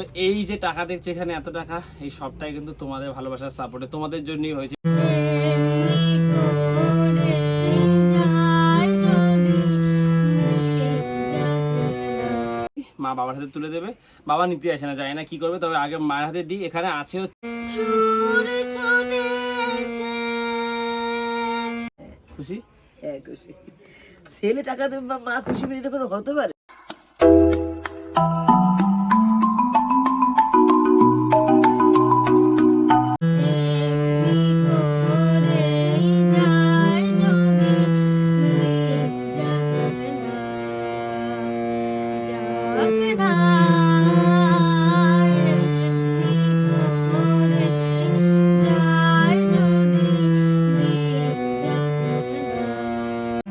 তো এই যে টাকা দেখছ এখানে, এত টাকা, এই সবটাই কিন্তু তোমাদের ভালোবাসার সাপোর্টে তোমাদের জন্যই হয়েছে। মা বাবার হাতে তুলে দেবে, বাবা নিতে আসে না যায় না কি করবে, তবে আগে মায়ের হাতে দিই, এখানে আছে খুশি? হ্যাঁ খুশি। ছেলে টাকা দেবে মা খুশি মেয়ে কোনো হতে পারে?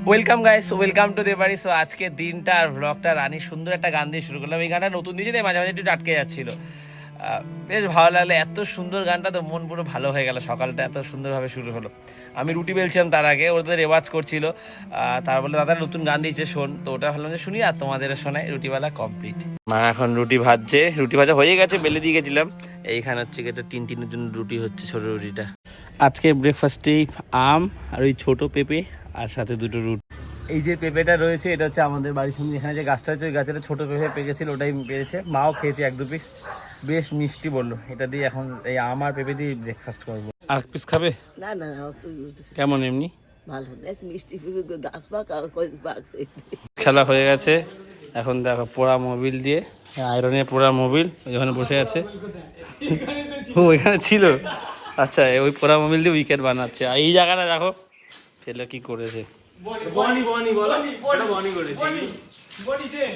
ওয়েলকাম গাইস ওয়েলকাম টু দেবাড়ি সো আজকে দিনটা আর ব্লগটা রানী সুন্দর একটা গান দিয়ে শুরু করলাম। এই গানটা নতুন দিয়েছে তাই মাঝে মাঝে একটু আটকে যাচ্ছিল। বেশ ভালো লাগল। এত সুন্দর গানটা তো মন পুরো ভালো হয়ে গেল। সকালটা এত সুন্দরভাবে শুরু হলো। আমি রুটি বেলছিলাম তার আগে ওদের রেওয়াজ করছিল। তার বলে দাদা, নতুন গান দিয়েছে, শোন। তো ওটা ভাবলাম যে শুনি আর তোমাদের শোনাই রুটিওয়ালা কমপ্লিট মা এখন রুটি ভাজছে। রুটি ভাজা হয়ে গেছে, বেলে দিয়ে গেছিলাম। এইখানে হচ্ছে একটা টিন টিনের জন্য রুটি হচ্ছে ছোট রুটিটা। আজকে ব্রেকফাস্টেই আম আর ওই ছোট পেঁপে আর সাথে দুটো রুটি এই যে পেঁপেটা রয়েছে এটা হচ্ছে আমাদের বাড়ির সামনে। এখানে যে গাছটা আছে ওই গাছের ছোটো পেঁপে পেকেছিল ওটাই পেরেছে। মাও খেয়েছে এক দু পিস বেশ মিষ্টি বলল। এটা দিয়ে এখন এই আমার পেঁপে দিয়ে ব্রেকফাস্ট করব। আর পিস খাবে? না না না কেমন এমনি? ভালো। দেখ মিষ্টি গাছ খেলা হয়ে গেছে। এখন দেখো পোড়া মোবিল দিয়ে আয়রনের পোড়া মোবিল ওখানে বসে আছে। ও এখানে ছিল? আচ্ছা ওই পোড়া মোবিল দিয়ে উইকেট বানাচ্ছে। আর এই জায়গাটা দেখো ফেলে কি করেছে।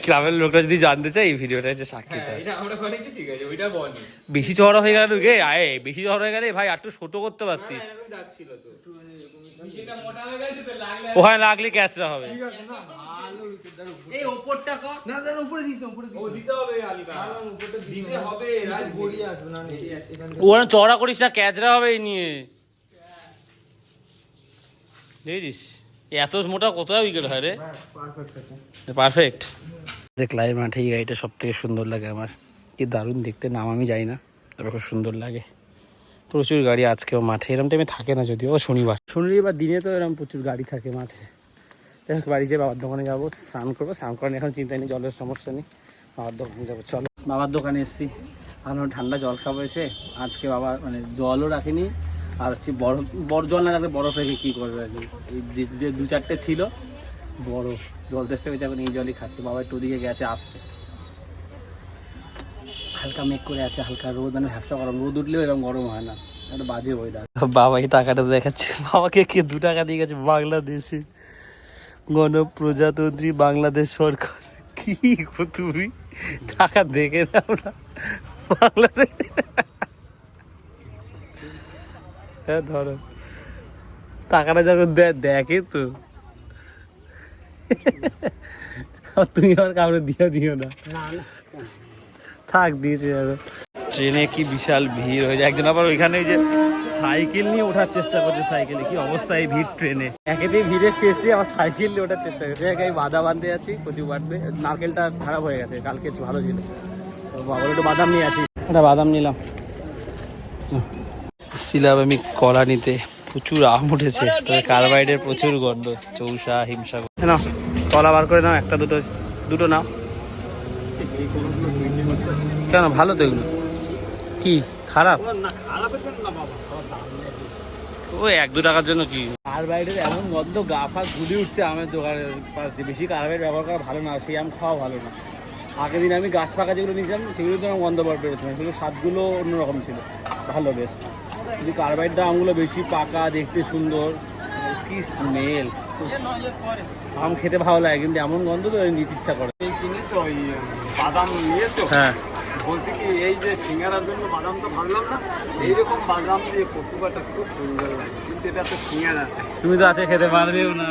ক্লাবের লোকরা যদি জানতে চায় এই ভিডিওটা হচ্ছে সাক্ষী তাই। বেশি চড়া হয়ে গেল গে আয়ে বেশি চড়া হয়ে গেলে ভাই একটু ছোট করতে পারতিস। ওখানে লাগলে ক্যাচটা হবে। ওখানে চড়া করিস না ক্যাচরা হবে এই নিয়ে। দেখেছিস? এত মোটা কোথায় উইকেট হয় রে? পারফেক্ট দেখলাই মাঠে এই গাড়িটা সব থেকে সুন্দর লাগে আমার। কি দারুণ দেখতে নাম আমি যাই না তবে খুব সুন্দর লাগে। প্রচুর গাড়ি আজকেও মাঠে এরম টাইমে থাকে না যদিও ও শনিবার। শনিবার দিনে তো এরকম প্রচুর গাড়ি থাকে মাঠে। হোক বাড়ি যেয়ে বাবার দোকানে যাব স্নান করব। স্নান করেন এখন চিন্তা নেই জলের সমস্যা নেই। বাবার দোকানে যাব চলো। বাবার দোকানে এসেছি। আমরা ঠান্ডা জল খাব এসে। আজকে বাবা মানে জলও রাখিনি আর হচ্ছে বরফ বড় জল না রাখলে বরফ রেখে কী করবে আর কি? দু চারটে ছিল বরফ জল তেষ্টা পেয়েছে এখন এই জলই খাচ্ছে। বাবা একটু ওদিকে গেছে, আসছে। হালকা মেঘ করে আছে, হালকা রোদ মানে ভ্যাবসা গরম। রোদ উঠলেও এরকম গরম হয় না, একটা বাজে ওয়েদার বাবা এই টাকাটা দেখাচ্ছে, বাবাকে কে দু টাকা দিয়ে গেছে? বাংলাদেশে গণপ্রজাতন্ত্রী বাংলাদেশ সরকার। কি তুমি? টাকা দেখে না। বাংলাদেশ হ্যাঁ ধরো। টাকাটা যখন দেখে তো তুমি আর কাউরে দিয়ে দিও না। থাক দিয়েছে ট্রেনে কি বিশাল ভিড় হয়ে যায়। একজন আবার ওইখানে ওই যে সাইকেল নিয়ে ওঠার চেষ্টা করছে সাইকেলে। কি অবস্থা এই ভিড় ট্রেনে? একেতেই ভিড়ের শেষ দিয়ে আবার সাইকেল নিয়ে ওঠার চেষ্টা করছে। এক বাদা বাঁধতে আছি কচু বাঁধবে নারকেলটা খারাপ হয়ে গেছে কালকে ভালো ছিল। তো বাবার একটু বাদাম নিয়ে আসি। একটা বাদাম নিলাম। ছিলাম আমি কলা নিতে। প্রচুর আম উঠেছে। তবে কার্বাইডের প্রচুর গন্ধ। চৌসা হিমসা নাও, কলা বার করে নাও, একটা, দুটো দুটো নাও। কেন, ভালো তো এগুলো। কি, খারাপ? ও, এক, দু টাকার জন্য কি? কার্বাইডের এমন গন্ধ, গা ফা গুলি উঠছে আমের দোকানের পাশ দিয়ে। বেশি কার্বাইড ব্যবহার করা ভালো না, সেই আম খাওয়া ভালো না। আগের দিন আমি গাছ পাকা যেগুলো নিয়েছিলাম সেগুলো তো আমার গন্ধ বার পেরেছিলাম সেগুলো স্বাদগুলো অন্যরকম ছিল। ভালো, বেশ। কিন্তু কার্বাইডটা আমগুলো বেশি পাকা দেখতে সুন্দর কি স্মেল আম খেতে ভালো লাগে কিন্তু এমন গন্ধ তো নিতে ইচ্ছা করে। কিনেছো ওই বাদাম নিয়েছো? হ্যাঁ। বলছি কি এই যে সিঙ্গারার জন্য বাদাম তো ভাবলাম না এইরকম বাদাম দিয়ে কচু বাটা খুব সুন্দর লাগে কিন্তু এটা তো সিঙ্গারা। তুমি তো আছে খেতে পারবেও না।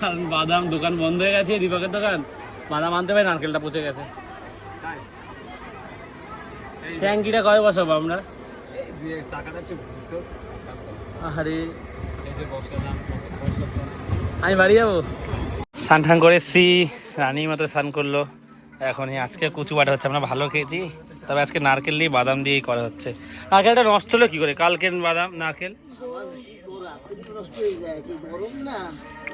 কারণ বাদাম দোকান বন্ধ হয়ে গেছে দীপকের দোকান। বাদাম আনতে পারে নারকেলটা পচে গেছে। ট্যাঙ্কিটা কয় বসাবো আমরা? টাকাটা আরে আমি বাড়ি যাব? স্নান টান করে এসছি রানী মতো স্নান করল। এখন এই আজকে কুচু বাটা হচ্ছে আমরা ভালো খেয়েছি। তবে আজকে নারকেল দিয়ে বাদাম দিয়েই করা হচ্ছে। নারকেলটা নষ্ট হলো কি করে? কালকের বাদাম নারকেল? রাত্রি নষ্ট হয়ে যায় কি গরম না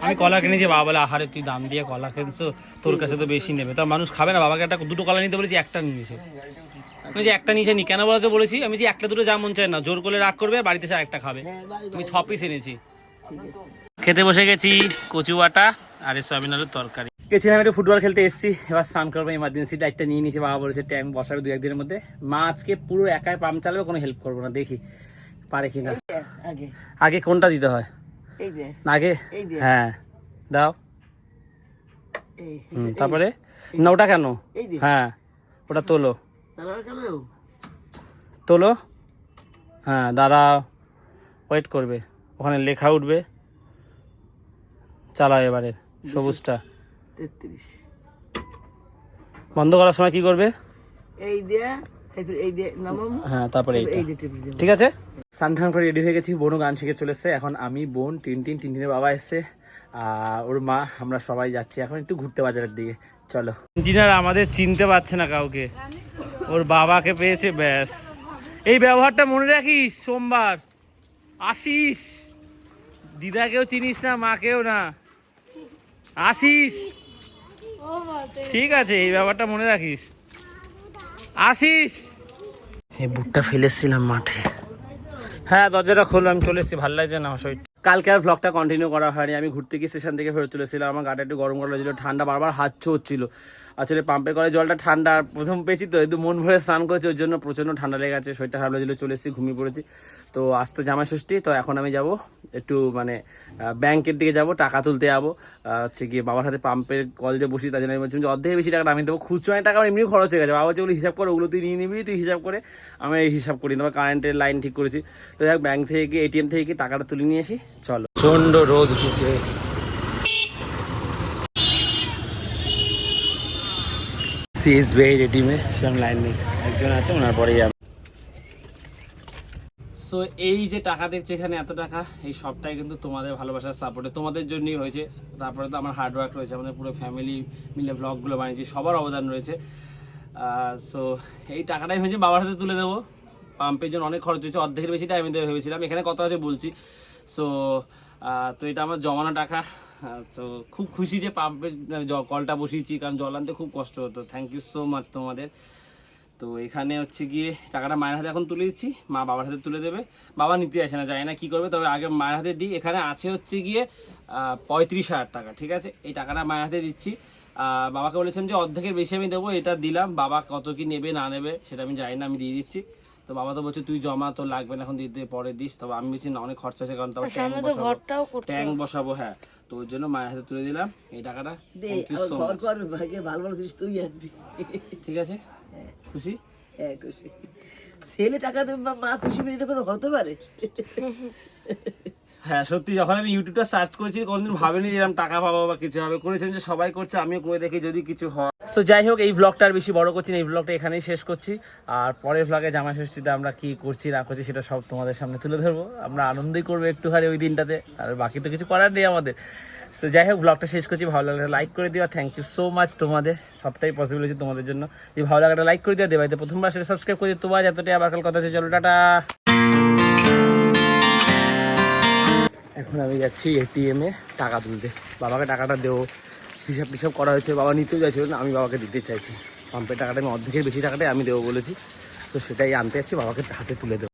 আমি কলা কিনেছি বাবা বলে আহারে তুই দাম দিয়ে কলা কিনছো তোর কাছে তো বেশি নেবে। তা মানুষ খাবে না বাবাকে একটা দুটো কলা নিতে বলেছি একটা নিয়েছে। আমি যে একটা নিয়েছে নি কেন বলতে বলেছি? আমি যে একটা দুটো যা মন চায় না জোর করে রাগ করবে বাড়িতে সে একটা খাবে। হ্যাঁ আমি ছ পিস এনেছি। খেতে বসে গেছি কচু বাটা আর এই সয়াবিন আলুর তরকারি। গেছিলাম একটু ফুটবল খেলতে এসেছি এবার স্নান করব ইমার্জেন্সিটা একটা নিয়ে নিয়েছি বাবা বলেছে ট্যাঙ্ক বসাবে দু একদিনের মধ্যে। মা আজকে পুরো একাই পাম্প চালাবে কোনো হেল্প করব না দেখি পারে কিনা। আগে। আগে কোনটা দিতে হয়? না আগে? হ্যাঁ দাও। তারপরে? না ওটা কেন হ্যাঁ ওটা তোলো। তোলো। হ্যাঁ দাঁড়া ওয়েট করবে। ওখানে লেখা উঠবে। চালাও এবারে সবুজটা। বন্ধ করার সময় কি করবে? এই দিয়ে হ্যাঁ তারপরে ঠিক আছে? সানঠান করে রেডি হয়ে গেছি। বোনও গান শিখে চলে এসছে। এখন আমি বোন টিনটিন টিনটিনের বাবা এসছে। আর ওর মা আমরা সবাই যাচ্ছি। এখন একটু ঘুরতে বাজারের দিকে। চলো। ইঞ্জিনিয়ার আমাদের চিনতে পারছে না কাউকে। ওর বাবাকে পেয়েছে ব্যাস। এই ব্যবহারটা মনে রাখিস সোমবার। আসিস দিদাকেও চিনিস না মাকেও না। আসিস ঠিক আছে এই ব্যাপারটা মনে রাখিস। আসিস এই বুটটা ফেলেছিলাম মাঠে। হ্যাঁ দরজাটা খুললাম আমি চলে এসেছি ভালো লাগছে না শরীর কালকে আর ব্লগটা কন্টিনিউ করা হয়নি আমি ঘুরতে গিয়ে স্টেশন থেকে ফেরত চলেছিলাম আমার গাটা একটু গরম গরম লাগছিল ঠান্ডা বারবার হাতছ হচ্ছিল আসলে পাম্পে করে জলটা ঠান্ডা প্রথম পেয়েছি তো, একটু মন ভরে স্নান করেছি, ওর জন্য প্রচণ্ড ঠান্ডা লেগে গেছে, শরীরটা খারাপ লাগছিল, চলে এসেছি, ঘুমিয়ে পড়েছি। তো আজ তো জামাই ষষ্ঠী, তো এখন আমি যাব, একটু মানে ব্যাংকের দিকে যাব, টাকা তুলতে যাব হচ্ছে গিয়ে বাবার হাতে পাম্পের কল যে বসি, তার জন্য আমি বলছিলাম যে অর্ধেক বেশি টাকাটা আমি দেবো খুচরো টাকা এমনি খরচ হয়ে গেছে। বাবা যেগুলো হিসাব করে, ওগুলো তুই নিয়ে নিবি, তুই হিসাব করে, আমি হিসাব করি তারপর কারেন্টের লাইন ঠিক করেছি। তো যাক ব্যাংক থেকে গিয়ে এটিএম থেকে টাকাটা তুলে নিয়ে আসি, চলো। প্রচণ্ড রোদ উঠেছে। সিএস বেড এটিএমে সেরকম লাইন নেই। একজন আছে, ওনার পরেই যাবে সো এই যে টাকা দেখছ এখানে, এত টাকা, এই সবটাই কিন্তু তোমাদের ভালোবাসার সাপোর্টে তোমাদের জন্যই হয়েছে, তারপরে তো আমার হার্ড ওয়ার্ক রয়েছে, আমাদের পুরো ফ্যামিলি মিলে ব্লগগুলো বানিয়েছি, সবার অবদান রয়েছে। সো এই টাকাটাই হয়েছে, বাবার হাতে তুলে দেবো। পাম্পের জন্য অনেক খরচ হয়েছে, অর্ধেকের বেশিটা আমি দেবো ভেবেছিলাম। এখানে কত আছে বলছি। সো তো এটা আমার জমানো টাকা। তো খুব খুশি যে পাম্পে কলটা বসিয়েছি, কারণ জল আনতে খুব কষ্ট হতো। থ্যাংক ইউ সো মাচ তোমাদের। তো এখানে হচ্ছে গিয়ে টাকাটা মায়ের হাতে এখন তুলে দিচ্ছি, মা বাবার হাতে তুলে দেবে। বাবা নিতে আসে না, জানি না কি করবে, তবে আগে মায়ের হাতে দিই। এখানে আছে হচ্ছে গিয়ে পঁয়ত্রিশ হাজার টাকা, ঠিক আছে? এই টাকাটা মায়ের হাতে দিচ্ছি। বাবাকে বলেছিলাম যে অর্ধেকের বেশি আমি দেবো, এটা দিলাম। বাবা কত কি নেবে, না নেবে, সেটা আমি জানি না, আমি দিয়ে দিচ্ছি। তো বাবা তো বলছে তুই জমা তো লাগবে না এখন দিতে পরে দিস। তবে আমি বেশি না অনেক খরচা আছে কারণ তারপর ট্যাঙ্ক বসাবো। ট্যাঙ্ক বসাবো হ্যাঁ। তো ওর জন্য মায়ের হাতে তুলে দিলাম। এই টাকাটা ঘর কর ভাগে ভালো ভালো জিনিস তুই আনবি। ঠিক আছে? খুশি? হ্যাঁ খুশি। ছেলে টাকা দেবে মা- মা খুশি মেয়ে এটা কোনো হতে পারে? হ্যাঁ সত্যি যখন আমি ইউটিউবটা সার্চ করেছি কোনোদিন ভাবিনি যে এরকম টাকা পাবো বা কিছু হবে। করেছেন যে সবাই করছে আমিও করে দেখি যদি কিছু হয়। সো যাই হোক, এই ব্লগটা আর বেশি বড় করছি না, এই ব্লগটা এখানেই শেষ করছি। আর পরের ব্লগে জামা ষষ্ঠীতে আমরা কি করছি, না করছি, সেটা সব তোমাদের সামনে তুলে ধরবো। আমরা আনন্দই করব একটুখানি ওই দিনটাতে, আর বাকি তো কিছু করার নেই আমাদের। সো যাই হোক ব্লগটা শেষ করছি। ভালো লাগলে লাইক করে দিও থ্যাংক ইউ সো মাচ তোমাদের। সবটাই পসিবল হয়েছে তোমাদের জন্য। যদি ভালো লাগাটা লাইক করে দিও, দেবাইতে প্রথমবার সেটা সাবস্ক্রাইব করে দিও। তোমার এতটাই, আবার কথা আছে চলো, টাটা। এখন আমি যাচ্ছি এটিএমে টাকা তুলতে। বাবাকে টাকাটা দেবো। হিসাব টিসাব করা হয়েছে, বাবা নিতেও চাইছিল না, আমি বাবাকে দিতে চাইছি। পাম্পের টাকাটা আমি অর্ধেকের বেশি টাকাটাই আমি দেবো বলেছি। তো সেটাই আনতে যাচ্ছি, বাবাকে হাতে তুলে দেবো।